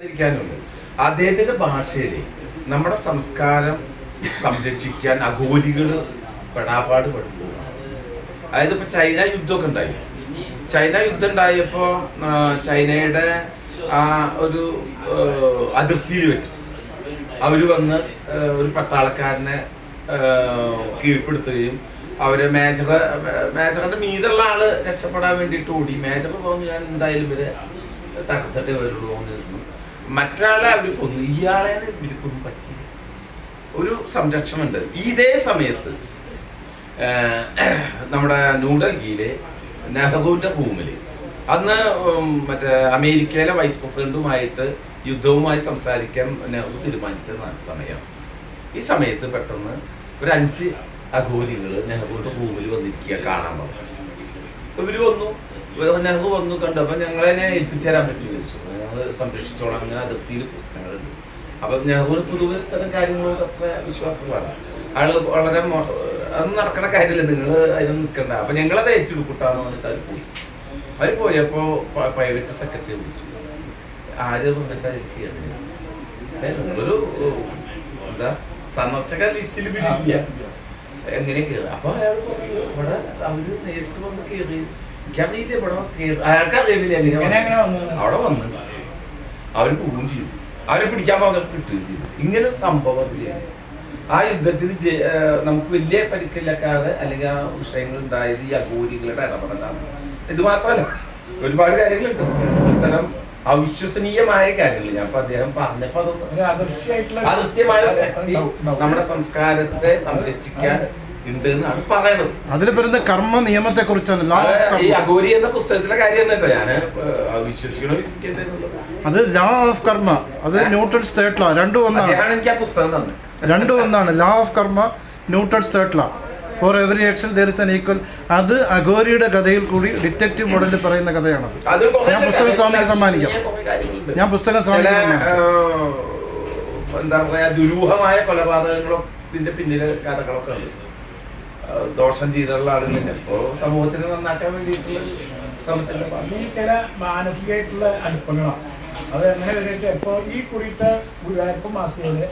ഇരിക്കാനുണ്ട്. അദ്ദേഹത്തിന്റെ ഭാഷയിൽ നമ്മുടെ സംസ്കാരം സംരക്ഷിക്കാൻ അഘോരികൾ പെടാപാട് പെടുന്നു അതായത് ഇപ്പൊ ചൈന യുദ്ധമൊക്കെ ഉണ്ടായി. ചൈന യുദ്ധം ഉണ്ടായപ്പോ ചൈനയുടെ ആ ഒരു അതിർത്തിയിൽ വെച്ചിട്ട് അവർ വന്ന് ഒരു പട്ടാളക്കാരനെ കീഴ്പ്പെടുത്തുകയും അവർ മേജർ മേജറിന്റെ മീതുള്ള ആൾ രക്ഷപ്പെടാൻ വേണ്ടിയിട്ട് ഓടി. മേജർ പോകുന്നു ഞാൻ എന്തായാലും ഇവരെ തകർത്തിട്ടേ വരുള്ളൂ മറ്റൊരാളെ അവർ കൊന്നു ഇയാളെ ഇവർക്കൊന്നും പറ്റി ഒരു സംരക്ഷണമുണ്ട്. ഇതേ സമയത്ത് നമ്മുടെ ന്യൂഡൽഹിയിലെ നെഹ്റുവിന്റെ റൂമിൽ അന്ന് മറ്റേ അമേരിക്കയിലെ വൈസ് പ്രസിഡന്റുമായിട്ട് യുദ്ധവുമായി സംസാരിക്കാൻ നെഹ്റു തീരുമാനിച്ച സമയം. ഈ സമയത്ത് പെട്ടെന്ന് ഒരു അഞ്ച് അഘോരികൾ നെഹ്റുവിന്റെ റൂമിൽ വന്നിരിക്കുക കാണാൻ പറഞ്ഞു ഇവർ വന്നു. നെഹ്റു വന്നു കണ്ടപ്പോൾ ഞങ്ങളെ ഏൽപ്പിച്ചു തരാൻ പറ്റുമോ ചോദിച്ചു. ഞങ്ങൾ സംരക്ഷിച്ചോളാം അങ്ങനെ അതിർത്തിയിൽ പ്രശ്നങ്ങളുണ്ട് അപ്പൊ ഒരു പൊതുവെ ഇത്തരം കാര്യങ്ങളോട് അത്ര വിശ്വാസമാണ് ആൾ വളരെ അത് നടക്കണ കാര്യമില്ല. നിങ്ങൾ അതിന് നിൽക്കണ്ട. അപ്പൊ ഞങ്ങളത് ഏറ്റെടുക്കൂട്ടാന്ന് പറഞ്ഞിട്ട് അവർ പോയി. അവർ പോയപ്പോ പ്രൈവറ്റ് സെക്രട്ടറി വിളിച്ചു. ആര് വന്നിട്ടായിരിക്കും നിങ്ങളൊരു എന്താ സന്ദർശക ലിസ്റ്റിൽ ഇല്ല എങ്ങനെ കയറി അപ്പൊ അയാൾ പറഞ്ഞു ഇവിടെ അവർ നേരിട്ട് വന്ന് കയറി എനിക്കറിയില്ല ഇവിടെ അയാൾക്ക് അറിയില്ല എങ്ങനെ അവിടെ വന്ന്. അവർ പോവുകയും ചെയ്തു. അവരെ പിടിക്കാൻ പോകുന്ന കിട്ടുകയും ചെയ്തു. ഇങ്ങനെ ഒരു സംഭവം അതിലാണ് ആ യുദ്ധത്തിൽ നമുക്ക് വലിയ പരിക്കില്ലാക്കാതെ അല്ലെങ്കിൽ ആ വിഷയങ്ങൾ ഉണ്ടായത് ഈ അഘോരികളുടെ ഇടപെടലാണ്. ഇത് മാത്രമല്ല ഒരുപാട് കാര്യങ്ങളുണ്ട്. ഇത്തരം അവിശ്വസനീയമായ കാര്യങ്ങൾ. ഞാൻ ഇപ്പൊ അദ്ദേഹം പറഞ്ഞപ്പോ ഒരു ശക്തി. നമ്മുടെ സംസ്കാരത്തെ സംരക്ഷിക്കാൻ ഉണ്ട് എന്നാണ് പറയുന്നത്. അതിൽ വരുന്ന കർമ്മ നിയമത്തെ കുറിച്ചാണ് ലോ ഓഫ് അത് ഈ കർമ്മ. അഘോരി എന്ന പുസ്തകത്തിലെ കാര്യം കേട്ടോ ഞാൻ വിശ്വസിക്കണോ വിശ്വസിക്കട്ടെ എന്നുള്ളത്. അത് ലോ ഓഫ് കർമ്മ അത് ന്യൂട്ടൺസ് തേർഡ് ലോ രണ്ടും ഒന്നാണ്. അദ്ദേഹമാണ് എനിക്ക് ആ പുസ്തകം തന്നെ രണ്ടും ഒന്നാണ് law of karma Newton's third law for every action there is an equal അത് അഗോരിയുടെ കഥയിൽ കൂടി ഡിറ്റക്റ്റീവ് മോഡലിൽ പറയുന്ന കഥയാണ് അത് കുറേ ഞാൻ പുസ്തകം സ്വാമിക്ക് സമ്മാനിക്കാം. കുറേ കാര്യങ്ങളുണ്ട്. ഞാൻ പുസ്തകം സ്വാമിക്ക് ചില, സമ്മാനിക്കാം. ആ, എന്താ പറയാ ദുരൂഹമായ കൊലപാതകങ്ങളും പിന്നിലെ പിന്നിൽ കഥകളൊക്കെ ഉണ്ട്. ദോഷം ചെയ്തിട്ടുള്ള ആളുകൾ ചിലപ്പോ സമൂഹത്തിന് നന്നാക്കാൻ വേണ്ടിയിട്ടുള്ള ഈ ഭാഗം ചില മാനസികമായിട്ടുള്ള അടുപ്പങ്ങളാണ് അത് എങ്ങനെ വരും ഇപ്പോൾ ഈ കുറിത്ത ഗുരുവായൂർപ്പ് മാസികയിൽ